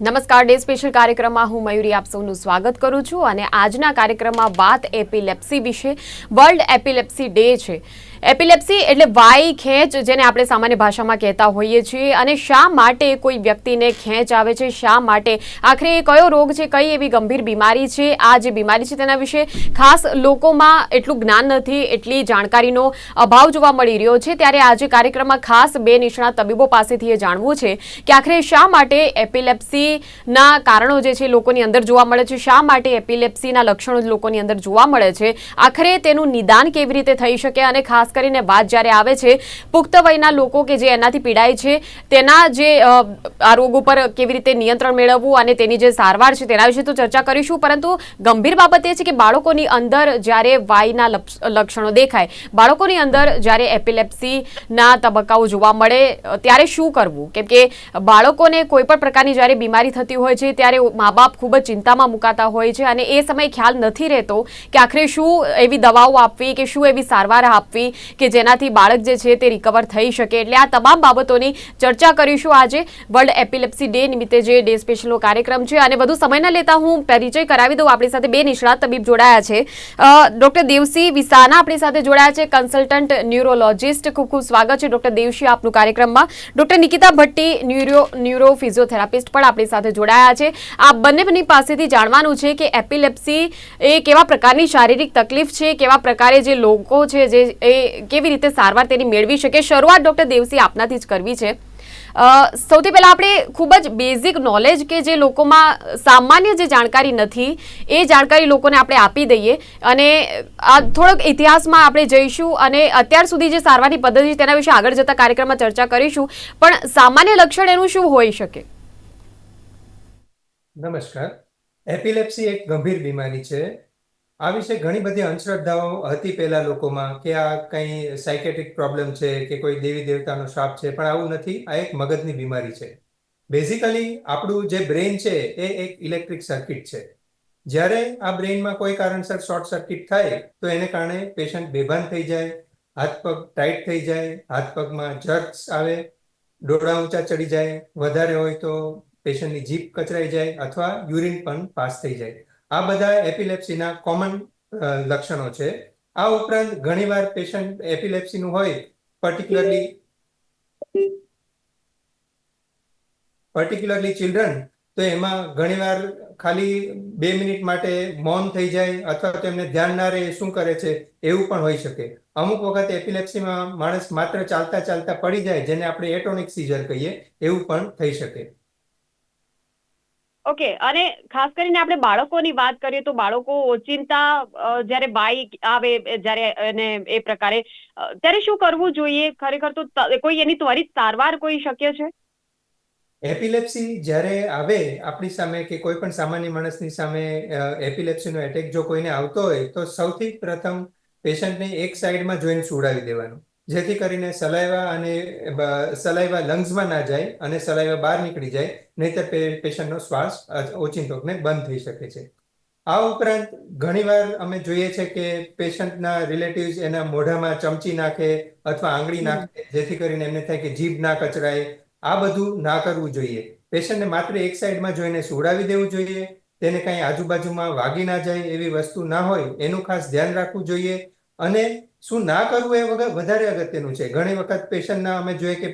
નમસ્કાર, day special કાર્યક્રમમાં હું મયુરી આપ સૌનું સ્વાગત કરું છું અને આજના કાર્યક્રમમાં વાત એપિલેપ્સી વિશે. વર્લ્ડ એપિલેપ્સી ડે છે. એપિલેપ્સી એટલે વાઈ ખેંચ જેને આપણે સામાન્ય ભાષામાં કહેતા હોઈએ છીએ. અને શા માટે કોઈ વ્યક્તિને ખેંચ આવે છે? શા માટે? આખરે કયો રોગ છે? કઈ એવી ગંભીર બીમારી છે? આ જે બીમારી છે તેના વિશે ખાસ લોકોમાં એટલું જ્ઞાન નથી, એટલી જાણકારીનો અભાવ જોવા મળી રહ્યો છે. ત્યારે આજે કાર્યક્રમમાં ખાસ બે નિષ્ણાત તબીબો પાસેથી એ જાણવું છે કે આખરે શા માટે એપિલેપ્સીના કારણો જે છે લોકોની અંદર જોવા મળે છે? શા માટે એપિલેપ્સીના લક્ષણો લોકોની અંદર જોવા મળે છે? આખરે તેનું નિદાન કેવી રીતે થઈ શકે? અને ખાસ કરીને વાત જ્યારે આવે છે, પુખ્ત વયના લોકો કે જે એનાથી પીડાય છે, તેના જે આ રોગ ઉપર કેવી રીતે નિયંત્રણ મેળવવું અને તેની જે સારવાર છે તેના વિશે તો ચર્ચા કરીશું, પરંતુ ગંભીર બાબત એ છે કે બાળકોની અંદર જ્યારે વાયના લક્ષ- લક્ષણો દેખાય, બાળકોની અંદર જ્યારે એપિલેપ્સીના તબક્કાઓ જોવા મળે ત્યારે શું કરવું? કેમ કે બાળકોને કોઈ પણ પ્રકારની જ્યારે બીમારી થતી હોય છે, ત્યારે મા બાપ ખૂબ જ ચિંતામાં મુકાતા હોય છે અને એ સમયે ખ્યાલ નથી રહેતો કે આખરે શું એવી દવાઓ આપવી કે શું એવી સારવાર આપવી કે જેનાથી બાળક જે છે તે રિકવર થઈ શકે. એટલે આ તમામ બાબતોની ચર્ચા કરીશું આજે વર્લ્ડ એપિલેપ્સી ડે નિમિત્તે જે ડે સ્પેશિયલનો કાર્યક્રમ છે. અને વધુ ન લેતા હું પરિચય કરાવી દઉં. આપણી સાથે બે નિષ્ણાત તબીબ જોડાયા છે. ડૉક્ટર દેવસી વિસાના આપણી સાથે જોડાયા છે. કન્સલ્ટન્ટ ન્યુરોલોજિસ્ટ ખૂબ ખૂબ સ્વાગત છે ડૉક્ટર દેવસી આપનું કાર્યક્રમમાં. Doctor Nikita Bhatti, neuro neuro physiotherapist પણ આપણી સાથે જોડાયા છે. આ બંનેની પાસેથી જાણવાનું છે કે એપિલેપ્સી એ કેવા પ્રકારની શારીરિક તકલીફ છે, કેવા પ્રકારે જે લોકો છે જે એ કેવી રીતે સારવાર તેની મેળવી શકે? શરૂઆત ડોક્ટર દેવસી આપનાથી જ કરવી છે. સૌથી પહેલાં આપણે ખૂબ જ બેઝિક નોલેજ કે જે લોકોમાં સામાન્ય જે જાણકારી નથી, એ જાણકારી લોકોને આપણે આપી દઈએ અને આ થોડોક ઇતિહાસમાં આપણે જઈશું અને અત્યાર સુધી જે સારવારની પદ્ધતિ તેના વિશે આગળ જતા કાર્યક્રમમાં ચર્ચા કરીશું. પણ સામાન્ય લક્ષણ એનું શું હોઈ શકે? નમસ્કાર. એપિલેપ્સી એક ગંભીર બીમારી છે. આ વિશે ઘણી બધી અંધશ્રદ્ધાઓ હતી પહેલા લોકોમાં કે આ કંઈ સાયકેટ્રિક પ્રોબ્લેમ છે કે કોઈ દેવી દેવતાનો શ્રાપ છે, પણ આવું નથી. આ એક મગજની બીમારી છે. બેઝિકલી આપણું જે બ્રેઇન છે એ એક ઇલેક્ટ્રિક સર્કિટ છે. જ્યારે આ બ્રેઇનમાં કોઈ કારણસર શોર્ટ સર્કિટ થાય, તો એને કારણે પેશન્ટ બેભાન થઈ જાય, હાથ પગ ટાઈટ થઈ જાય, હાથ પગમાં જર્ક્સ આવે ડોળા ઊંચા ચડી જાય, વધારે હોય તો પેશન્ટની જીભ કચરાઈ જાય અથવા યુરિન પણ પાસ થઈ જાય. આ બધા એપિલેપ્સીના કોમન લક્ષણો છે. આ ઉપરાંત ઘણીવાર પેશન્ટ એપિલેપ્સીનું હોય પર્ટિક્યુલરલી પર્ટિક્યુલરલી ચિલ્ડ્રન તો એમાં ઘણીવાર ખાલી બે મિનિટ માટે મૌન થઈ જાય અથવા તો એમને ધ્યાન ના રહે, શું કરે છે, એવું પણ હોઈ શકે. અમુક વખત એપિલેપ્સીમાં માણસ માત્ર ચાલતા ચાલતા પડી જાય, જેને આપણે એટોનિક સીઝર કહીએ, એવું પણ થઈ શકે. ઓકે અને ખાસ કરીને આપણે બાળકોની વાત કરીએ તો બાળકો ઓચિંતા જ્યારે બાઈ આવે જ્યારે એને એ પ્રકારે ત્યારે શું કરવું જોઈએ? ખરેખર તો કોઈ એની ત્વરિત સારવાર કોઈ શક્ય છે? એપિલેપ્સી જ્યારે આવે આપણી સામે કે કોઈ પણ સામાન્ય માણસની સામે એપિલેપ્સીનો એટેક જો કોઈને આવતો હોય, તો સૌથી પ્રથમ પેશન્ટને એક સાઈડમાં જોઈને સુડાવી દેવાનું. જેથી કરીને સલાઈવા અને સલાઈવા લંગ્સમાં ના જાય અને સલાઈવા બહાર નીકળી જાય નહીતર પેશન્ટનો શ્વાસ ઓચિંતોકને બંધ થઈ શકે છે. આ ઉપરાંત ઘણીવાર અમે જોઈએ છે કે પેશન્ટના રિલેટિવ્સ એના મોઢામાં ચમચી નાખે અથવા આંગળી નાખે જેથી કરીને એમને થાય કે જીભ ના કચરાય. આ બધું ના કરવું જોઈએ. પેશન્ટને માત્ર એક સાઈડમાં જોઈને સુવડાવી દેવું જોઈએ. તેને કાંઈ આજુબાજુમાં વાગી ના જાય એવી વસ્તુ ના હોય એનું ખાસ ધ્યાન રાખવું જોઈએ. અને શું ના કરવું એ વગર વધારે અગત્યનું છે. ઘણી વખત પેશન્ટના અમે જોઈએ કે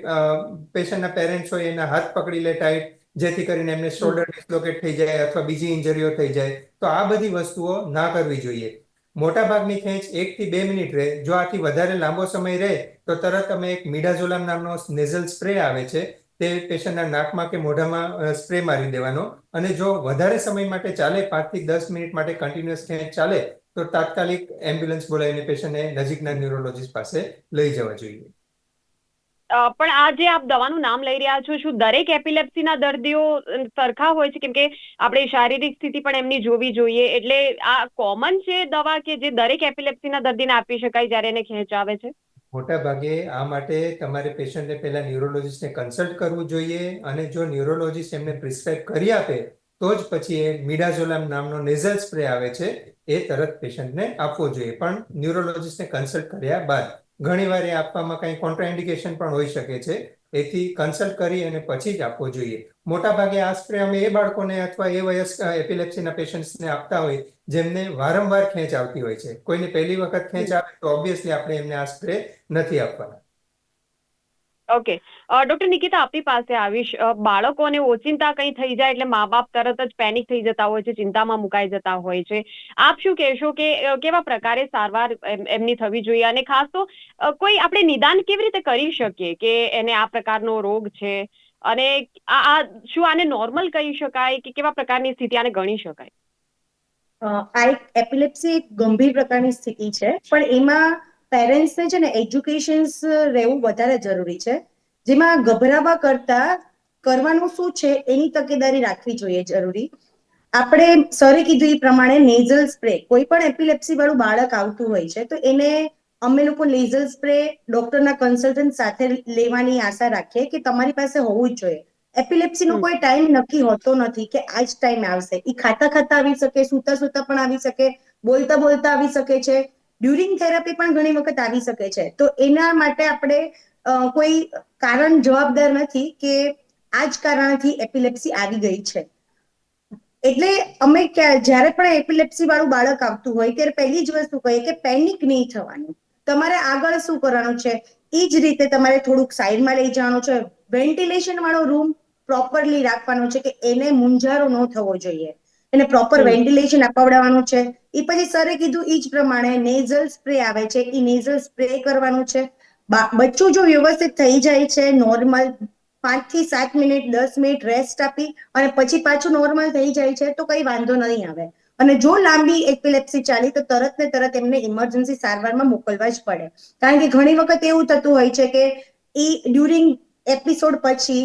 પેશન્ટના પેરેન્ટ્સ હોય એના હાથ પકડી લે ટાઈટ જેથી કરીને એમને શોલ્ડર ડિસ્લોકેટ થઈ જાય અથવા બીજી ઇન્જરીઓ થઈ જાય. તો આ બધી વસ્તુઓ ના કરવી જોઈએ. મોટા ભાગની ખેંચ એક થી બે મિનિટ રહે. જો આથી વધારે લાંબો સમય રહે તો તરત અમે એક મીડાઝોલામ નામનો નેઝલ સ્પ્રે આવે છે. તે પેશન્ટના નાકમાં કે મોઢામાં સ્પ્રે મારી દેવાનો. અને જો વધારે સમય માટે ચાલે પાંચથી દસ મિનિટ માટે કન્ટિન્યુઅસ ખેંચ ચાલે તો તાત્કાલિક એમ્બ્યુલન્સ બોલાવીને પેશન્ટને નજીકના ન્યુરોલોજીસ્ટ પાસે લઈ જવા જોઈએ. પણ આ જે આપ દવાનું નામ લઈ રહ્યા છો શું દરેક એપિલેપ્સીના દર્દીઓ સરખા હોય છે? કેમ કે આપણે શારીરિક સ્થિતિ પણ એમની જોવી જોઈએ. એટલે આ કોમન છે દવા કે જે દરેક એપિલેપ્સીના દર્દીને આપી શકાય જ્યારે એને ખેંચ આવે છે? મોટા ભાગે આ માટે તમારે પેશન્ટને પહેલા ન્યુરોલોજીસ્ટને કન્સલ્ટ કરવું જોઈએ અને જો ન્યુરોલોજીસ્ટ એમને પ્રિસ્ક્રાઇબ કરી આપે તો જ પછી એ મિડાઝોલામ નામનો નેઝલ સ્પ્રે આવે છે. એ તરત પેશન્ટને આપવો જોઈએ. પણ ન્યુરોલોજીસ્ટને કન્સલ્ટ કર્યા બાદ ઘણીવાર એ આપવામાં કંઈ કોન્ટ્રાઇન્ડિકેશન પણ હોઈ શકે છે. એથી કન્સલ્ટ કરી અને પછી જ આપવો જોઈએ. મોટાભાગે આ સ્પ્રે અમે એ બાળકોને અથવા એ વયસ્ક એપિલેપ્સીના પેશન્ટ્સને આપતા હોય, જેમને વારંવાર ખેંચ આવતી હોય છે. કોઈને પહેલી વખત ખેંચ આવે તો ઓબ્વિયસલી આપણે એમને આ સ્પ્રે નથી આપવાના. ઓકે ડોક્ટર નિકિતા, આપની પાસે આવીશ. બાળકોને ઓચિંતા કંઈ થઈ જાય એટલે મા બાપ તરત જ પેનિક થઈ જતા હોય છે, ચિંતામાં મુકાઈ જતા હોય છે. આપ શું કહેશો કે કેવા પ્રકારે સારવાર એમની થવી જોઈએ? અને ખાસ તો કોઈ આપણે નિદાન કેવી રીતે કરી શકીએ કે એને આ પ્રકારનો રોગ છે? અને આ શું આને નોર્મલ કહી શકાય કે કેવા પ્રકારની સ્થિતિ આને ગણી શકાય? આ એક એપિલેપ્સી એક ગંભીર પ્રકારની સ્થિતિ છે. પણ એમાં પેરેન્ટ્સને છે ને એજ્યુકેશન રહેવું વધારે જરૂરી છે. જેમાં ગભરાવા કરતા કરવાનું શું છે એની તકેદારી રાખવી જોઈએ જરૂરી. આપણે સરે કીધું એ પ્રમાણે નેઝલ સ્પ્રે કોઈ પણ એપિલેપ્સી વાળું બાળક આવતું હોય છે તો એને અમે લોકો નેઝલ સ્પ્રે ડોક્ટરના કન્સલ્ટન્ટ સાથે લેવાની આશા રાખીએ કે તમારી પાસે હોવું જ જોઈએ. એપિલેપ્સીનો કોઈ ટાઈમ નક્કી હોતો નથી કે આ જ ટાઈમ આવશે. એ ખાતા ખાતા આવી શકે સૂતા સૂતા પણ આવી શકે બોલતા બોલતા આવી શકે છે. ડ્યુરિંગ થેરાપી પણ ઘણી વખત આવી શકે છે. તો એના માટે આપણે કોઈ કારણ જવાબદાર નથી કે આ જ કારણથી એપિલેપ્સી આવી ગઈ છે. એટલે અમે જ્યારે પણ એપિલેપ્સી વાળું બાળક આવતું હોય ત્યારે પહેલી જ વસ્તુ કહીએ કે પેનિક નહીં થવાનું. તમારે આગળ શું કરવાનું છે? એ જ રીતે તમારે થોડુંક સાઈડમાં લઈ જવાનું છે. વેન્ટિલેશન વાળો રૂમ પ્રોપરલી રાખવાનો છે કે એને મુંજારો ન થવો જોઈએ. એને પ્રોપર વેન્ટિલેશન અપાવડાવવાનું છે. એ પછી સરે કીધું એ જ પ્રમાણે નેઝલ સ્પ્રે આવે છે. એ નેઝલ સ્પ્રે કરવાનું છે. બચ્ચું જો વ્યવસ્થિત થઈ જાય છે નોર્મલ પાંચથી સાત મિનિટ, દસ મિનિટ રેસ્ટ આપી અને પછી પાછું નોર્મલ થઈ જાય છે, તો કઈ વાંધો નહીં આવે. અને જો લાંબી એપિલેપ્સી ચાલી, તો તરત ને તરત એમને ઇમરજન્સી સારવારમાં મોકલવા જ પડે. કારણ કે ઘણી વખત એવું થતું હોય છે કે એ ડ્યુરિંગ એપિસોડ પછી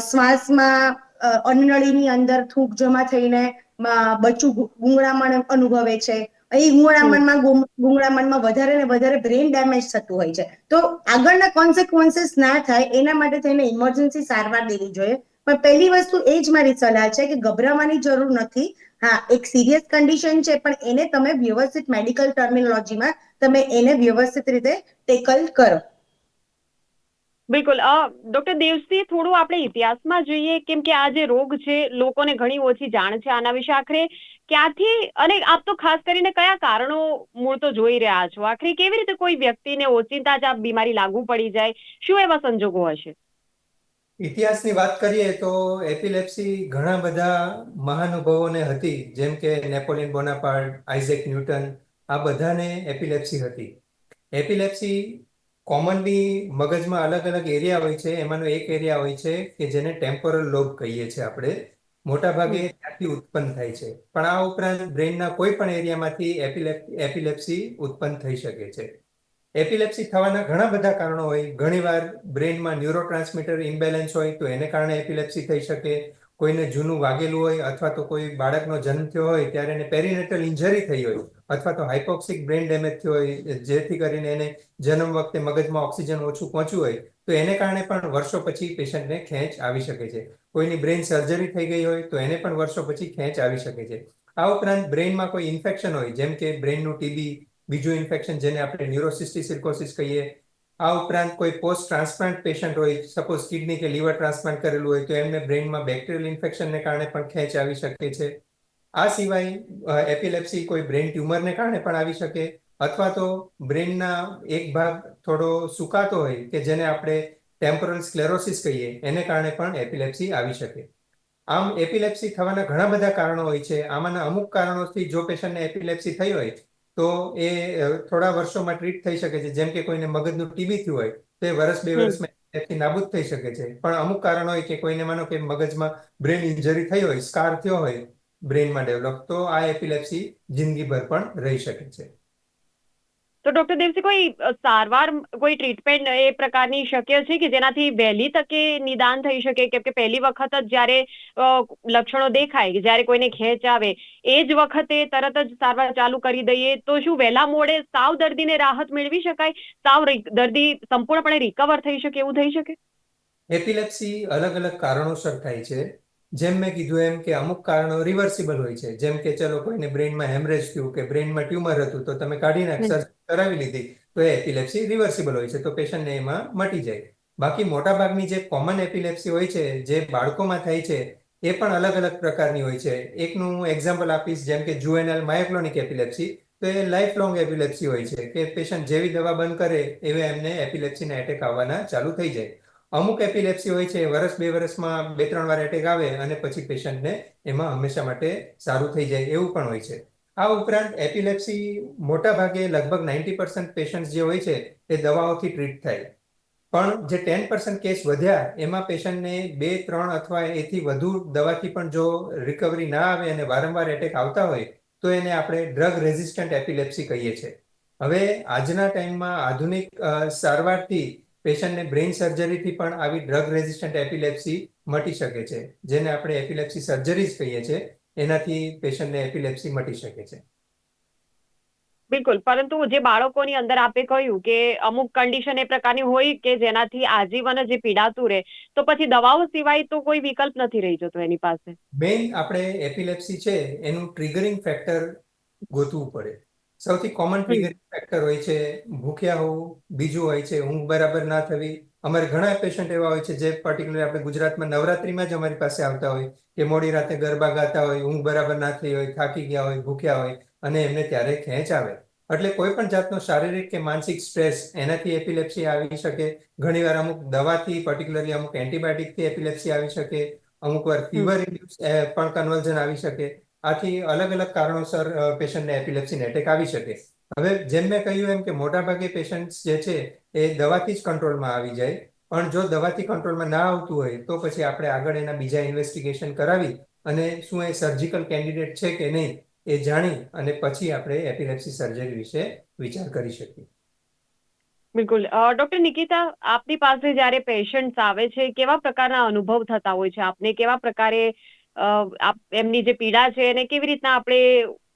શ્વાસમાં અનનળીની અંદર થૂક જમા થઈને બચ્ચું ગુંગળામણ અનુભવે છે. અહીં ગુંગળામણમાં ગુંગળામણમાં વધારે ને વધારે બ્રેન ડેમેજ થતું હોય છે. તો આગળના કોન્સિક્વન્સીસ ના થાય એના માટે થઈને ઇમરજન્સી સારવાર દેવી જોઈએ. પણ પહેલી વસ્તુ એ જ મારી સલાહ છે કે ગભરાવાની જરૂર નથી. હા એક સિરિયસ કન્ડિશન છે પણ એને તમે વ્યવસ્થિત મેડિકલ ટર્મિનોલોજીમાં તમે એને વ્યવસ્થિત રીતે ટેકલ કરો. બિલકુલ. ડોક્ટર દેવસિંહ થોડું આપણે ઇતિહાસમાં જોઈએ કેમ કે આ જે રોગ છે, લોકોને ઘણી ઓછી જાણ છે આના વિશે આખરે. ક્યાંથી અને આપ તો ખાસ કરીને કયા કારણો મૂળ તો જોઈ રહ્યા છો? આખરે કેવી રીતે કોઈ વ્યક્તિને ઓચિંતા જ આ બીમારી લાગુ પડી જાય? શું એવા સંજોગો હશે? ઇતિહાસની વાત કરીએ તો એપિલેપ્સી ઘણા બધા મહાનુભાવોને હતી, જેમ કે નેપોલિયન બોનાપાર્ટ, આઇઝેક ન્યૂટન, આ બધાને એપિલેપ્સી હતી. એપિલેપ્સી કોમનલી મગજમાં અલગ અલગ એરિયા હોય છે. એમાંનો એક એરિયા હોય છે કે જેને ટેમ્પોરલ લોબ કહીએ છીએ આપણે. મોટાભાગે ત્યાંથી ઉત્પન્ન થાય છે. પણ આ ઉપરાંત બ્રેઇનના કોઈ પણ એરિયામાંથી એપિલેપ એપિલેપ્સી ઉત્પન્ન થઈ શકે છે. એપિલેપ્સી થવાના ઘણા બધા કારણો હોય. ઘણીવાર બ્રેઇનમાં ન્યુરોટ્રાન્સમીટર ઇમ્બેલેન્સ હોય તો એને કારણે એપિલેપ્સી થઈ શકે. કોઈને જૂનું વાગેલું હોય અથવા તો કોઈ બાળકનો જન્મ થયો હોય ત્યારે એને પેરીનેટલ ઇન્જરી થઈ હોય અથવા તો હાઇપોક્સિક બ્રેન ડેમેજ થયો હોય જેથી કરીને એને જન્મ વખતે મગજમાં ઓક્સિજન ઓછું પહોંચ્યું હોય, તો એને કારણે પણ વર્ષો પછી પેશન્ટને ખેંચ આવી શકે છે. કોઈની બ્રેન સર્જરી થઈ ગઈ હોય તો એને પણ વર્ષો પછી ખેંચ આવી શકે છે. આ ઉપરાંત બ્રેઇનમાં કોઈ ઇન્ફેક્શન હોય, જેમ કે બ્રેઇનનું ટીબી બીજું ઇન્ફેક્શન જેને આપણે ન્યુરોસિસ્ટિસિર્કોસિસ કહીએ આ ઉપરાંત કોઈ પોસ્ટ ટ્રાન્સપ્લાન્ટ પેશન્ટ હોય, સપોઝ કિડની કે લીવર ટ્રાન્સપ્લાન્ટ કરેલું હોય, તો એમને બ્રેઇનમાં બેક્ટેરિયલ ઇન્ફેક્શનને કારણે પણ ખેંચ આવી શકે છે. આ સિવાય એપિલેપ્સી કોઈ બ્રેઇન ટ્યુમરને કારણે પણ આવી શકે, અથવા તો બ્રેઇનના એક ભાગ થોડો સુકાતો હોય, કે જેને આપણે ટેમ્પોરલ સ્ક્લેરોસિસ કહીએ, એને કારણે પણ એપિલેપ્સી આવી શકે. આમ, એપિલેપ્સી થવાના ઘણા બધા કારણો હોય છે. આમાંના અમુક કારણોથી જો પેશન્ટને એપિલેપ્સી થઈ હોય તો એ થોડા વર્ષોમાં ટ્રીટ થઈ શકે છે. જેમ કે કોઈને મગજનું ટીબી થયું હોય તો એ વર્ષ બે. વર્ષમાં નાબૂદ થઈ શકે છે. પણ અમુક કારણ હોય કે કોઈને માનો કે મગજમાં બ્રેન ઇન્જરી થઈ હોય સ્કાર થયો હોય બ્રેનમાં ડેવલપ તો આ એપિલેપ્સી જિંદગીભર પણ રહી શકે છે. તો ડોક્ટર દેવસી કોઈ સારવાર, કોઈ ટ્રીટમેન્ટ એ પ્રકારની શક્ય છે કે જેનાથી વહેલી તકે નિદાન થઈ શકે? કેમ કે પહેલી વખત જ જ્યારે લક્ષણો દેખાય જ્યારે કોઈને ખેંચ આવે, એ જ વખતે તરત જ સારવાર ચાલુ કરી દઈએ તો શું વહેલા મોડે સાવ દર્દીને રાહત મેળવી શકાય? સાવ દર્દી સંપૂર્ણપણે રિકવર થઈ શકે, એવું થઈ શકે? એપિલેપ્સી અલગ અલગ કારણોસર થાય છે. જેમ મેં કીધું એમ કે અમુક કારણો રિવર્સિબલ હોય છે. જેમ કે ચલો કોઈને બ્રેઇનમાં હેમરેજ થયું કે બ્રેઇનમાં ટ્યુમર હતું તો તમે કાઢીને સર્જરી કરાવી લીધી તો એ એપિલેપ્સી રિવર્સિબલ હોય છે તો પેશન્ટને એમાં મટી જાય. બાકી મોટાભાગની જે કોમન એપિલેપ્સી હોય છે જે બાળકોમાં થાય છે એ પણ અલગ અલગ પ્રકારની હોય છે. એકનું હું એક્ઝામ્પલ આપીશ જેમ કે જુએનલ માયોક્લોનિક એપિલેપ્સી તો એ લાઈફ લોંગ એપિલેપ્સી હોય છે કે પેશન્ટ જેવી દવા બંધ કરે એવે એમને એપિલેપ્સીના એટેક આવવાના ચાલુ થઈ જાય. અમુક એપિલેપ્સી હોય છે વર્ષ બે વર્ષમાં બે ત્રણ વાર એટેક આવે અને પછી પેશન્ટને એમાં હંમેશા માટે સારું થઈ જાય એવું પણ હોય છે. આ ઉપરાંત એપિલેપ્સી મોટા ભાગે લગભગ નાઇન્ટી પર્સન્ટ પેશન્ટ જે હોય છે એ દવાઓથી ટ્રીટ થાય. પણ જે ટેન પર્સન્ટ કેસ વધ્યા એમાં પેશન્ટને બે, ત્રણ અથવા એથી વધુ દવાથી પણ જો રિકવરી ના આવે અને વારંવાર એટેક આવતા હોય, તો એને આપણે ડ્રગ રેઝિસ્ટન્ટ એપિલેપ્સી કહીએ છીએ. હવે આજના ટાઈમમાં આધુનિક સારવારથી પેશન્ટને બ્રેઇન સર્જરીથી પણ આવી ડ્રગ રેઝિસ્ટન્ટ એપિલેપ્સી મટી શકે છે. જેને આપણે એપિલેપ્સી સર્જરીઝ કહીએ છીએ એનાથી પેશન્ટને એપિલેપ્સી મટી શકે છે. બિલકુલ. પરંતુ જે બાળકોની અંદર આપે કહ્યું કે અમુક કન્ડિશન એ પ્રકારની હોય કે જેનાથી આજીવન જે પીડાતું રહે તો પછી દવાઓ સિવાય તો કોઈ વિકલ્પ નથી રહી જતો એની પાસે? મેઇન આપણે એપિલેપ્સી છે એનું ટ્રિગરિંગ ફેક્ટર ગોતવું પડે. સૌથી કોમન ટ્રિગરિંગ ફેક્ટર હોય છે ભૂખ્યા હોવું બીજું હોય છે ઊંઘ બરાબર ના થવી. અમારે ઘણા પેશન્ટ એવા હોય છે જે પર્ટિક્યુલર આપણે ગુજરાતમાં નવરાત્રીમાં જ અમારી પાસે આવતા હોય કે મોડી રાતે ગરબા ગાતા હોય ઊંઘ બરાબર ના થઈ હોય થાકી ગયા હોય ભૂખ્યા હોય અને એમને ત્યારે ખેંચ આવે. એટલે કોઈ પણ જાતનો શારીરિક કે માનસિક સ્ટ્રેસ એનાથી એપિલેપ્સી આવી શકે. ઘણીવાર અમુક દવાથી પર્ટિક્યુલરલી અમુક એન્ટીબાયોટિકથી એપિલેપ્સી આવી શકે. અમુક વાર ફીવર પણ કન્વર્ઝન આવી શકે. આથી અલગ અલગ કારણોસર પેશન્ટને એપિલેપ્સીને એટેક આવી શકે. હવે જેમ મેં કહ્યું એમ કે મોટાભાગે પેશન્ટ્સ જે છે એ દવાથી જ કંટ્રોલમાં આવી જાય. પણ જો દવાથી કંટ્રોલમાં ના આવતું હોય, તો પછી આપણે આગળ એના બીજા ઇન્વેસ્ટિગેશન કરાવી અને શું એ સર્જિકલ કેન્ડિડેટ છે કે નહીં એ જાણી અને પછી આપણે એપિલેપ્સી સર્જરી વિશે વિચાર કરી શકીએ. બિલકુલ. ડોક્ટર નિકિતા, આપની પાસે જ્યારે પેશન્ટ્સ આવે છે, કેવા પ્રકારના અનુભવ થતા હોય છે? આપને કેવા પ્રકારે એમની જે પીડા છે એને કેવી રીતના આપણે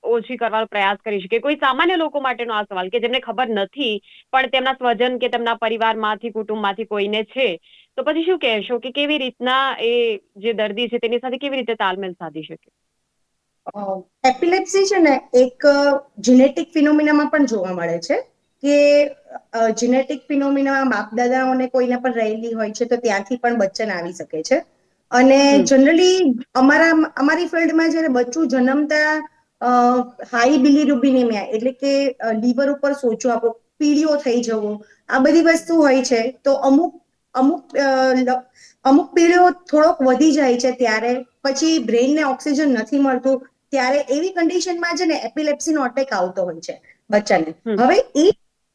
ઓછી કરવાનો પ્રયાસ કરી શકીએ? કોઈ સામાન્ય લોકો માટેનો આ સવાલ કે જેમને ખબર નથી, પણ તેમના સ્વજન કે તેમના પરિવારમાંથી, કુટુંબમાંથી કોઈને છે, તો પછી શું કહેશો કે કેવી રીતના એ જે દર્દી છે તેની સાથે કેવી રીતે તાલમેલ સાધી શકે? એપિલેપ્સી છે ને એક જીનેટિક ફિનોમિનામાં પણ જોવા મળે છે કે જીનેટિક ફિનોમિના બાપ દાદાઓને કોઈને પણ રહેલી હોય છે તો ત્યાંથી પણ બચ્ચન આવી શકે છે. અને જનરલી અમારા અમારી ફિલ્ડમાં જ્યારે બચ્ચું જન્મતા હાઈ બિલીરુબિનેમિયા એટલે કે લીવર ઉપર સોજો આપો પીળીઓ થઈ જવો આ બધી વસ્તુ હોય છે તો અમુક અમુક અમુક પીળીઓ થોડોક વધી જાય છે ત્યારે પછી બ્રેઇનને ઓક્સિજન નથી મળતું ત્યારે એવી કન્ડિશનમાં છે ને એપિલેપ્સીનો અટેક આવતો હોય છે બચ્ચાને. હવે એ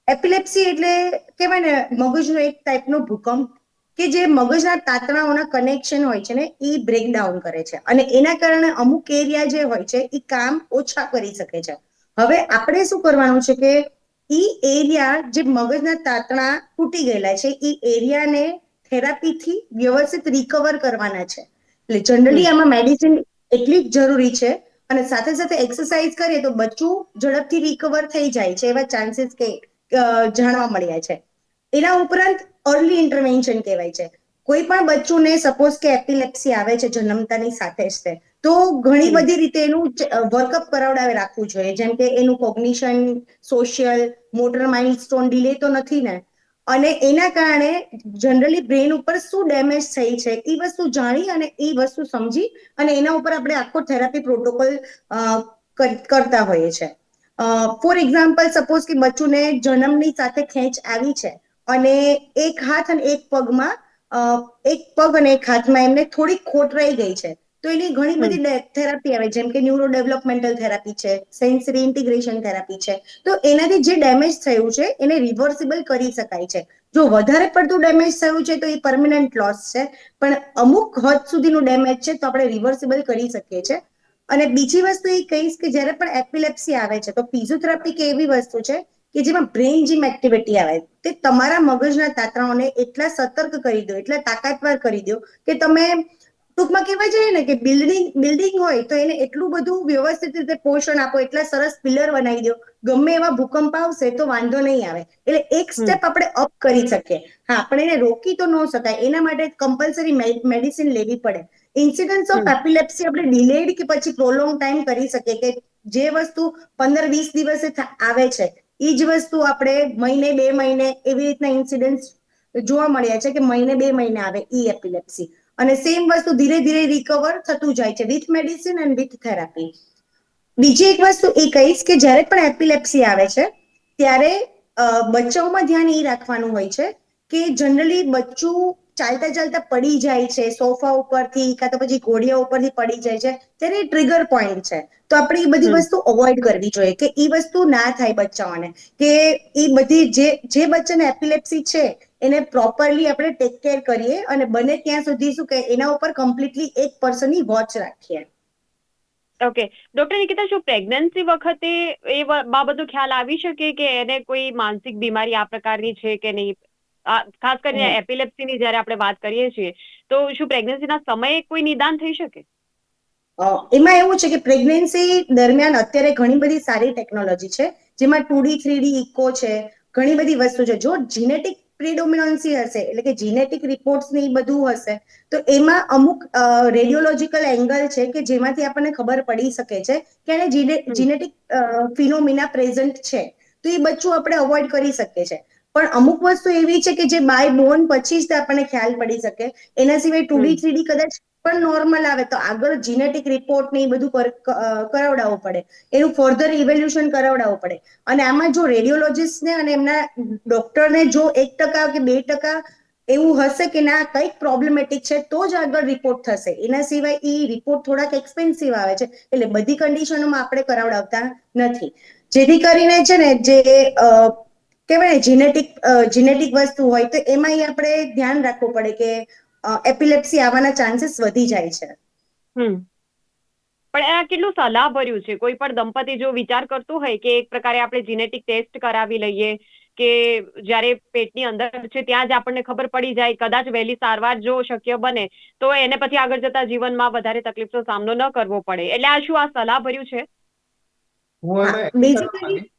એપિલેપ્સી એટલે કહેવાય ને મગજનો એક ટાઈપનો ભૂકંપ કે જે મગજના તાતણાઓના કનેક્શન હોય છે ને એ બ્રેકડાઉન કરે છે. અને એના કારણે અમુક એરિયા જે હોય છે એ કામ ઓછા કરી શકે છે. હવે આપણે શું કરવાનું છે કે ઈ એરિયા જે મગજના તાતણા તૂટી ગયેલા છે એ એરિયાને થેરાપીથી વ્યવસ્થિત રિકવર કરવાના છે. એટલે જનરલી આમાં મેડિસિન એટલી જ જરૂરી છે. અને સાથે સાથે એક્સરસાઇઝ કરીએ તો બચ્ચું ઝડપથી રિકવર થઈ જાય છે એવા ચાન્સીસ કે જાણવા મળ્યા છે. એના ઉપરાંત અર્લી ઇન્ટરવેન્શન કહેવાય છે. કોઈ પણ બચ્ચુને સપોઝ કે એપિલેપ્સી આવે છે જન્મતાની સાથે જ તે તો ઘણી બધી રીતે એનું વર્કઅપ કરાવડાવે રાખવું જોઈએ. જેમ કે એનું cognition social motor milestone delay તો નથી ને. અને એના કારણે જનરલી બ્રેન ઉપર શું ડેમેજ થઈ છે એ વસ્તુ જાણી અને એ વસ્તુ સમજી અને એના ઉપર આપણે આખો થેરાપી પ્રોટોકોલ કરતા હોઈએ છે. ફોર એક્ઝામ્પલ સપોઝ કે બચ્ચુને જન્મની સાથે ખેંચ આવી છે અને એક હાથ અને એક પગમાં એક પગ અને એક હાથમાં એમને થોડીક ખોટ રહી ગઈ છે. તો એની ઘણી બધી થેરાપી આવે જેમ કે ન્યુરો ડેવલપમેન્ટલ થેરાપી છે સેન્સરી ઇન્ટિગ્રેશન થેરાપી છે. તો એનાથી જે ડેમેજ થયું છે એને રિવર્સિબલ કરી શકાય છે. જો વધારે પડતું ડેમેજ થયું છે તો એ પરમનન્ટ લોસ છે. પણ અમુક હદ સુધીનું ડેમેજ છે તો આપણે રિવર્સિબલ કરી શકીએ છીએ અને બીજી વસ્તુ એ કહીશ કે જ્યારે પણ એપિલેપ્સી આવે છે તો ફિઝિયોથેરાપી કે એવી વસ્તુ છે કે જેમાં બ્રેઇન જીમ એક્ટિવિટી આવે તે તમારા મગજના તાતરાઓને એટલા સતર્ક કરી દો એટલા તાકાતવાર કરી દો કે તમે ટૂંકમાં કહેવાય છે ને કે બિલ્ડિંગ બિલ્ડિંગ હોય તો એને એટલું બધું વ્યવસ્થિત રીતે પોષણ આપો એટલા સરસ પિલર બનાવી દો. ગમે એવા ભૂકંપ આવશે તો વાંધો નહીં આવે. એટલે એક સ્ટેપ આપણે અપ કરી શકીએ. હા આપણે એને રોકી તો ન શકાય. એના માટે કમ્પલસરી મેડિસિન લેવી પડે. Incidence of. એપિલેપ્સી આપણે ડિલેડ કે પછી પ્રોલોંગ ટાઈમ કરી શકીએ કે જે વસ્તુ પંદર વીસ દિવસે આવે છે. એ જ વસ્તુ આપણે મહિને બે મહિને એવી રીતના ઇન્સિડન્સ જોવા મળ્યા છે કે મહિને બે મહિને આવે ઈ એપિલેપ્સી અને સેમ વસ્તુ ધીરે ધીરે રિકવર થતું જાય છે with medicine and with therapy બીજી એક વસ્તુ એ કહીશ કે જ્યારે પણ એપિલેપ્સી આવે છે, ત્યારે બચ્ચાઓમાં ધ્યાન એ રાખવાનું હોય છે કે જનરલી બચ્ચું ચાલતા ચાલતા પડી જાય છે સોફા ઉપરથી કાં તો પછી ઘોડિયા ઉપરથી પડી જાય છે ત્યારે ટ્રિગર પોઈન્ટ છે. તો આપણે એ બધી વસ્તુ અવોઇડ કરવી જોઈએ કે એ વસ્તુ ના થાય બચ્ચાઓને. કે એ બધી જે જે બચ્ચાને એપિલેપ્સી છે એને પ્રોપરલી આપણે ટેક કેર કરીએ અને બને ત્યાં સુધી શું કે એના ઉપર કમ્પ્લીટલી એક પર્સનની વોચ રાખીએ. ઓકે ડોક્ટર નિકિતા શું પ્રેગ્નન્સી વખતે એ બાબતનો ખ્યાલ આવી શકે કે એને કોઈ માનસિક બીમારી આ પ્રકારની છે કે નહીં? ખાસ કરીને. એપિલેપ્સીની જ્યારે આપણે વાત કરીએ છીએ તો શું પ્રેગ્નન્સીના સમયે કોઈ નિદાન થઈ શકે? એમાં એવું છે કે પ્રેગ્નન્સી દરમિયાન અત્યારે ઘણી બધી સારી ટેકનોલોજી છે જેમાં two D three D echo છે ઘણી બધી વસ્તુ છે. જો જીનેટિક પ્રિડોમિનન્સી હશે એટલે કે જીનેટિક રિપોર્ટ્સ ને એ બધું હશે તો એમાં અમુક રેડિયોલોજીકલ એંગલ છે કે જેમાંથી આપણને ખબર પડી શકે છે કે એને જીનેટિક ફિનોમિના પ્રેઝન્ટ છે. તો એ બચ્ચું આપણે અવોઇડ કરી શકીએ છે. પણ અમુક વસ્તુ એવી છે કે જે બાય બોર્ન પછી જ આપણને ખ્યાલ પડી શકે. એના સિવાય two D hmm. Three D કદાચ પણ નોર્મલ આવે તો આગળ જીનેટિક રિપોર્ટ ને એ બધું કરાવડાવવું પડે. એનું ફર્ધર ઇવેલ્યુશન કરાવડાવવું પડે. અને આમાં જો રેડિયોલોજીસ્ટને અને એમના ડોક્ટરને જો એક ટકા કે બે ટકા એવું હશે કે ના કંઈક પ્રોબ્લેમેટિક છે તો જ આગળ રિપોર્ટ થશે. એના સિવાય એ રિપોર્ટ થોડાક એક્સપેન્સિવ આવે છે. એટલે બધી કન્ડિશનોમાં આપણે કરાવડાવતા નથી. જેથી કરીને છે ને જે કહેવાય જીનેટિક જીનેટિક વસ્તુ હોય તો એમાં આપણે ધ્યાન રાખવું પડે કે એપિલેપ્સી આવવાના ચાન્સીસ વધી જાય છે. હમ. પણ આ કેટલું સલાહભર્યું છે? કોઈ પણ દંપતી જો વિચાર કરતું હોય કે એક પ્રકારે આપણે જીનેટિક ટેસ્ટ કરાવી લઈએ કે જ્યારે પેટની અંદર છે ત્યાં જ આપણને ખબર પડી જાય કદાચ વહેલી સારવાર જો શક્ય બને તો એને પછી આગળ જતા જીવનમાં વધારે તકલીફનો સામનો ન કરવો પડે. એટલે આ શું આ સલાહ ભર્યું છે? હું હા, આમાં add કરવા basically- માંગીશ.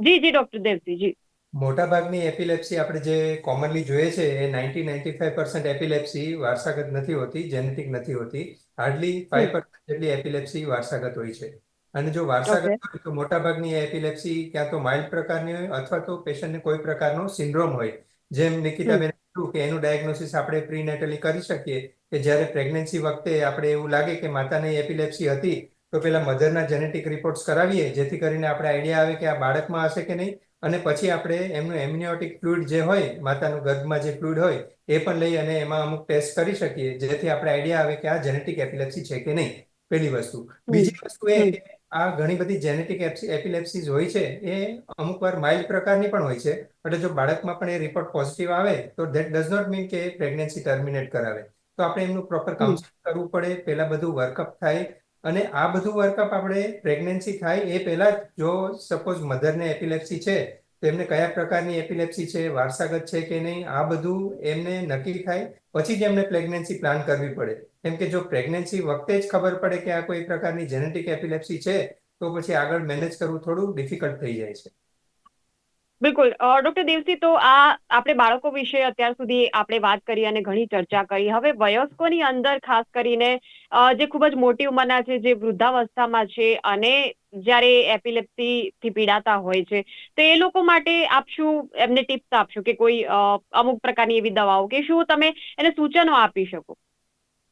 જી જી ડોક્ટર દેવસી જી. મોટાભાગની એપિલેપ્સી આપણે જે કોમનલી જોઈએ છે એ ninety ninety five percent epilepsy વારસાગત નથી હોતી જેનેટિક નથી હોતી. હાર્ડલી ફાઈવ પર્સન્ટ જેટલી એપિલેપ્સી વારસાગત હોય છે. અને જો વારસાગત હોય તો મોટાભાગની એપિલેપ્સી ક્યાં તો માઇલ્ડ પ્રકારની હોય અથવા તો પેશન્ટને કોઈ પ્રકારનો સિન્ડ્રોમ હોય. જેમ નિકિતાબેન કીધું કે એનું ડાયગ્નોસિસ આપણે પ્રીનેટલી કરી શકીએ કે જ્યારે પ્રેગ્નન્સી વખતે આપણે એવું લાગે કે માતાને એપિલેપ્સી હતી તો પેલા મધરના જેનેટિક રિપોર્ટ્સ કરાવીએ જેથી કરીને આપણે આઈડિયા આવે કે આ બાળકમાં હશે કે નહીં. અને પછી આપણે એમનું એમ્નિયોટિક ફ્લુઇડ જે હોય માતાનું ગર્ભમાં જે ફ્લુઇડ હોય એ પણ લઈ અને એમાં અમુક ટેસ્ટ કરી શકીએ જેથી આપણે આઈડિયા આવે કે આ જેનેટિક એપિલેપ્સી છે કે નહીં પેલી વસ્તુ. બીજી વસ્તુ એ આ ઘણી બધી જેનેટિક એપિલેપ્સીઝ હોય છે એ અમુક વાર માઇલ્ડ પ્રકારની પણ હોય છે. એટલે જો બાળકમાં પણ એ રિપોર્ટ પોઝિટિવ આવે તો ધેટ ડઝ નોટ મીન કે પ્રેગ્નન્સી ટર્મિનેટ કરાવે. તો આપણે એમનું પ્રોપર કાઉન્સલિંગ કરવું પડે પહેલા બધું વર્કઅપ થાય અને આ બધું વર્કઅપ આપણે પ્રેગ્નન્સી થાય એ પહેલા જ સપોઝ મધરને એપિલેપ્સી છે, તો એમને કયા પ્રકારની એપિલેપ્સી છે, વારસાગત છે કે નહીં, આ બધું એમને નક્કી થાય. પછી જ એમને પ્રેગ્નન્સી પ્લાન કરવી પડે. કેમ કે જો પ્રેગ્નન્સી વખતે જ ખબર પડે કે આ કોઈ પ્રકારની જેનેટિક એપિલેપ્સી છે, તો પછી આગળ મેનેજ કરવું થોડું ડિફિકલ્ટ થઈ જાય છે. બિલકુલ. ડોક્ટર દેવસી તો આ આપણે બાળકો વિશે અત્યાર સુધી આપણે વાત કરી અને ઘણી ચર્ચા કરી. હવે વયસ્કોની અંદર ખાસ કરીને જે ખૂબ જ મોટી ઉંમરના છે, જે વૃદ્ધાવસ્થામાં છે અને જ્યારે એપિલેપ્સી થી પીડાતા હોય છે, તો એ લોકો માટે આપ શું એમને ટિપ્સ આપશો કે કોઈ અમુક પ્રકારની એવી દવાઓ કે શું તમે એને સૂચનો આપી શકો?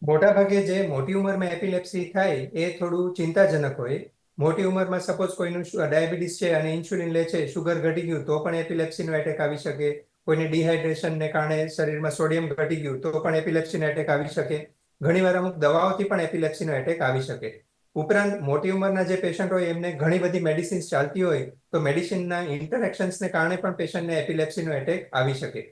મોટાભાગે જે મોટી ઉંમરમાં એપિલેપ્સી થાય એ થોડું ચિંતાજનક હોય. મોટી ઉંમરમાં સપોઝ કોઈનું ડાયાબિટીસ છે અને ઇન્સ્યુલિન લે છે શુગર ઘટી ગયું તો પણ એપિલેપ્સીનો એટેક આવી શકે. કોઈને ડિહાઇડ્રેશનને કારણે શરીરમાં સોડિયમ ઘટી ગયું તો પણ એપિલેપ્સીનો એટેક આવી શકે. ઘણીવાર અમુક દવાઓથી પણ એપિલેપ્સીનો એટેક આવી શકે. ઉપરાંત મોટી ઉંમરના જે પેશન્ટ હોય એમને ઘણી બધી મેડિસિન્સ ચાલતી હોય તો મેડિસિનના ઇન્ટરેક્શન્સને કારણે પણ પેશન્ટને એપિલેપ્સીનો એટેક આવી શકે.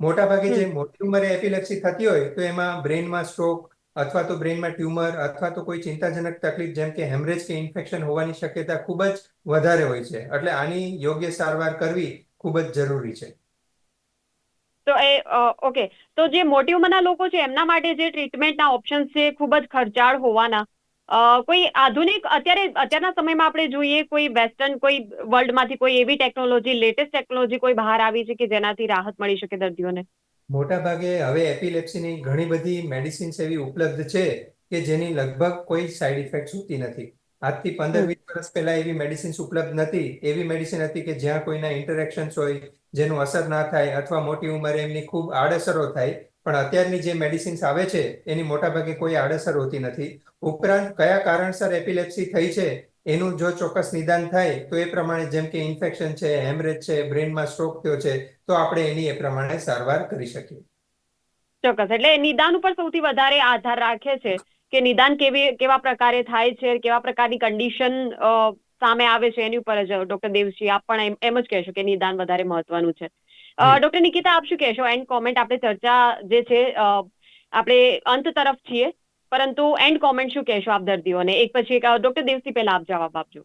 મોટાભાગે જે મોટી ઉંમરે એપિલેપ્સી થતી હોય તો એમાં બ્રેઇનમાં સ્ટ્રોક અથવા તો બ્રેઇનમાં ટ્યુમર અથવા તો કોઈ ચિંતાજનક તકલીફ, જેમ કે હેમરેજ કે ઇન્ફેક્શન હોવાની શક્યતા ખૂબ જ વધારે હોય છે. એટલે આની યોગ્ય સારવાર કરવી ખૂબ જ જરૂરી છે. તો એ ઓકે. તો જે મોટી ઉંમરના લોકો છે, એમના માટે જે ટ્રીટમેન્ટના ઓપ્શન્સ છે, ખૂબ જ ખર્ચાળ હોવાના. કોઈ આધુનિક, અત્યારે, અત્યારના સમયમાં આપણે જોઈએ, કોઈ વેસ્ટર્ન, કોઈ વર્લ્ડમાંથી કોઈ એવી ટેકનોલોજી, લેટેસ્ટ ટેકનોલોજી કોઈ બહાર આવી છે કે જેનાથી રાહત મળી શકે દર્દીઓને? મોટાભાગે હવે એપિલેપ્સીની ઘણી બધી મેડિસિન્સ એવી ઉપલબ્ધ છે કે જેની લગભગ કોઈ સાઈડ ઇફેક્ટ હોતી નથી. આજથી પંદર વીસ વર્ષ પહેલા એવી મેડિસિન્સ ઉપલબ્ધ નથી. એવી મેડિસિન હતી કે જ્યાં કોઈના ઇન્ટરેક્શન્સ હોય, જેનું અસર ના થાય અથવા મોટી ઉંમરે એમની ખૂબ આડઅસરો થાય. પણ અત્યારની જે મેડિસિન્સ આવે છે, એની મોટાભાગે કોઈ આડઅસર હોતી નથી. ઉપરાંત કયા કારણસર એપિલેપ્સી થઈ છે એનું જો ચોક્કસ નિદાન થાય તો એ પ્રમાણે જેમ કે ઇન્ફેક્શન છે હેમરેજ છે બ્રેનમાં સ્ટ્રોક થયો છે તો આપણે એની એ પ્રમાણે સારવાર કરી શકીએ. ચોક્કસ. એટલે નિદાન ઉપર સૌથી વધારે આધાર રાખે છે કે નિદાન કેવી કેવા પ્રકારે થાય છે કેવા પ્રકારની કન્ડિશન સામે આવે છે એની ઉપર જ ડોક્ટર દેવસિંહ આપ પણ એમ જ કહેશો કે નિદાન વધારે મહત્વનું છે. ડોક્ટર નિકિતા આપ શું કહેશો? એન્ડ કોમેન્ટ આપણે ચર્ચા જે છે આપણે અંત તરફ છીએ. પરંતુ એન્ડ કોમેન્ટ શું કહેશો આપ દર્દીઓને? એક પછી એક ડોક્ટર દેવસી પહેલા આપ જવાબ આપજો.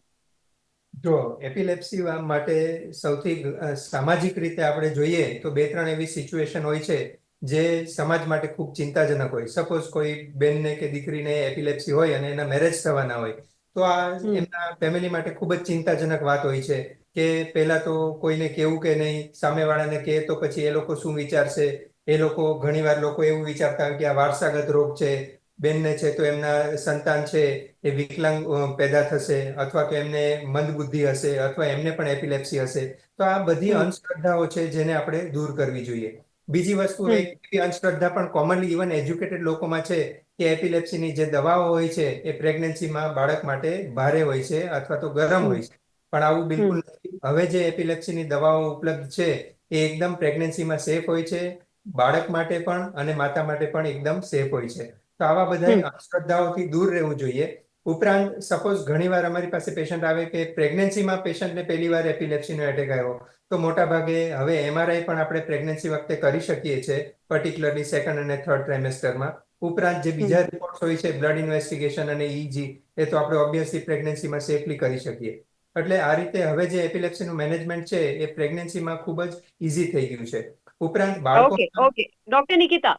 જો એપિલેપ્સી માટે સૌથી સામાજિક રીતે આપણે જોઈએ તો બે ત્રણ એવી સિચ્યુએશન હોય છે જે સમાજ માટે ખૂબ ચિંતાજનક હોય. સપોઝ કોઈ બેનને કે દીકરીને એપિલેપ્સી હોય અને એના મેરેજ થવાના હોય તો આ એમના ફેમિલી માટે ખૂબ જ ચિંતાજનક વાત હોય છે કે પહેલા તો કોઈને કેવું કે નહીં સામેવાળાને કહે તો પછી એ લોકો શું વિચારશે? એ લોકો ઘણીવાર લોકો એવું વિચારતા હોય કે આ વારસાગત રોગ છે બેનને છે તો એમના સંતાન છે એ વિકલાંગ પેદા થશે અથવા તો એમને મંદબુદ્ધિ હશે અથવા એમને પણ એપિલેપ્સી હશે. તો આ બધી. અંધશ્રદ્ધાઓ છે જેને આપણે દૂર કરવી જોઈએ. બીજી વસ્તુ. એક એવી અંધશ્રદ્ધા પણ કોમનલી ઇવન એજ્યુકેટેડ લોકોમાં છે કે એપિલેપ્સીની જે દવાઓ હોય છે એ પ્રેગ્નન્સીમાં બાળક માટે ભારે હોય છે અથવા તો ગરમ હોય છે. પણ આવું બિલકુલ નથી. હવે જે એપિલેપ્સીની દવાઓ ઉપલબ્ધ છે એ એકદમ પ્રેગ્નન્સીમાં સેફ હોય છે. બાળક માટે પણ અને માતા માટે પણ એકદમ સેફ હોય છે. તો આવા બધા. અંધશ્રદ્ધાઓથી દૂર રહેવું જોઈએ. ઉપરાંત સપોઝ ઘણીવાર અમારી પાસે પેશન્ટ આવે કે પ્રેગ્નન્સીમાં પેશન્ટને પહેલી વાર એપિલેપ્સીનો એટેક આવ્યો. તો મોટા ભાગે હવે એમઆરઆઈ પણ આપણે પ્રેગ્નન્સી વખતે કરી શકીએ છીએ પર્ટિક્યુલરલી સેકન્ડ અને થર્ડ ટ્રાઇમેસ્ટરમાં ઉપરાંત જે બીજા રિપોર્ટ્સ હોય છે બ્લડ ઇન્વેસ્ટિગેશન અને ઇજી એ તો આપણે ઓબ્વિયસલી પ્રેગ્નન્સીમાં સેફલી કરી શકીએ. એટલે આ રીતે હવે જે એપિલેપ્સીનું મેનેજમેન્ટ છે એ પ્રેગ્નન્સીમાં ખૂબ જ ઇઝી થઈ ગયું છે. ઉપરાંત બાળકો ઓકે ઓકે ડોક્ટર નિકિતા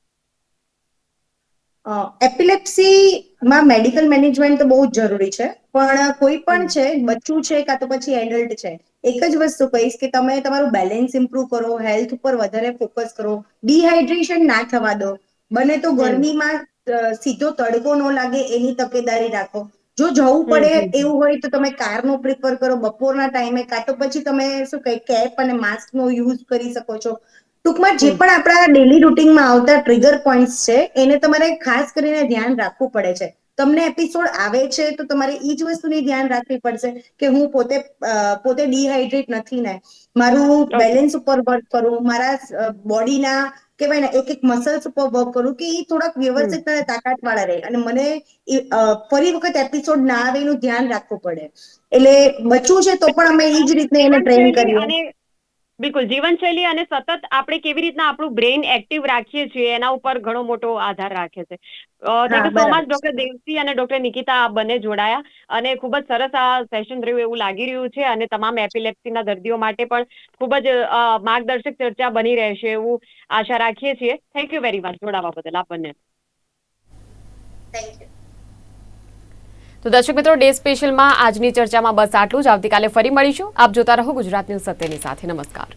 એપિલેપ્સીમાં મેડિકલ મેનેજમેન્ટ તો બહુ જ જરૂરી છે પણ કોઈ પણ છે બચ્ચું છે કાં તો પછી એડલ્ટ છે એક જ વસ્તુ કહીશ કે તમે તમારું બેલેન્સ ઇમ્પ્રૂવ કરો હેલ્થ ઉપર વધારે ફોકસ કરો ડિહાઇડ્રેશન ના થવા દો બને તો ગરમીમાં સીધો તડકો ન લાગે એની તકેદારી રાખો જો જવું પડે. એવું હોય તો તમે કારનો પ્રિફર કરો બપોરના ટાઈમે કાં તો પછી તમે શું કહે કેપ અને માસ્કનો યુઝ કરી શકો છો ટૂંકમાં જે પણ આપણા ડેલી રૂટીનમાં આવતા ટ્રિગર પોઈન્ટ્સ છે એને તમારે ખાસ કરીને ધ્યાન રાખવું પડે છે. તમને એપિસોડ આવે છે તો તમારે એ જ વસ્તુની ધ્યાન રાખવી પડશે કે હું પોતે પોતે ડિહાઇડ્રેટ નથી ને. મારું બેલેન્સ ઉપર વર્ક કરું મારા બોડીના કહેવાય ને એક એક મસલ્સ ઉપર વર્ક કરું કે એ થોડાક વ્યવસ્થિત અને તાકાત વાળા રહે. અને મને ફરી વખત એપિસોડ ના આવે એનું ધ્યાન રાખવું પડે. એટલે બચવું છે તો પણ અમે એ જ રીતે એને ટ્રેન કરીએ. બિલકુલ જીવનશૈલી અને સતત આપણે કેવી રીતના આપણું બ્રેઇન એક્ટિવ રાખીએ છીએ એના ઉપર ઘણો મોટો આધાર રાખે છે. થેન્ક યુ સો બરાબર. મચ ડોક્ટર દેવસી અને ડોક્ટર નિકિતા આ બંને જોડાયા અને ખૂબ જ સરસ આ સેશન રહ્યું એવું લાગી રહ્યું છે અને તમામ એપિલેપ્સીના દર્દીઓ માટે પણ ખૂબ જ માર્ગદર્શક ચર્ચા બની રહેશે એવું આશા રાખીએ છીએ. થેન્ક યુ વેરી મચ જોડાવા બદલ આપ બંને. થેન્ક યુ તો દર્શક મિત્રો, ડે સ્પેશિયલમાં આજની ચર્ચામાં બસ આટલું જ. આવતીકાલે ફરી મળીશું. આપ જોતા રહો ગુજરાત ન્યૂઝ સત્યની સાથે. નમસ્કાર.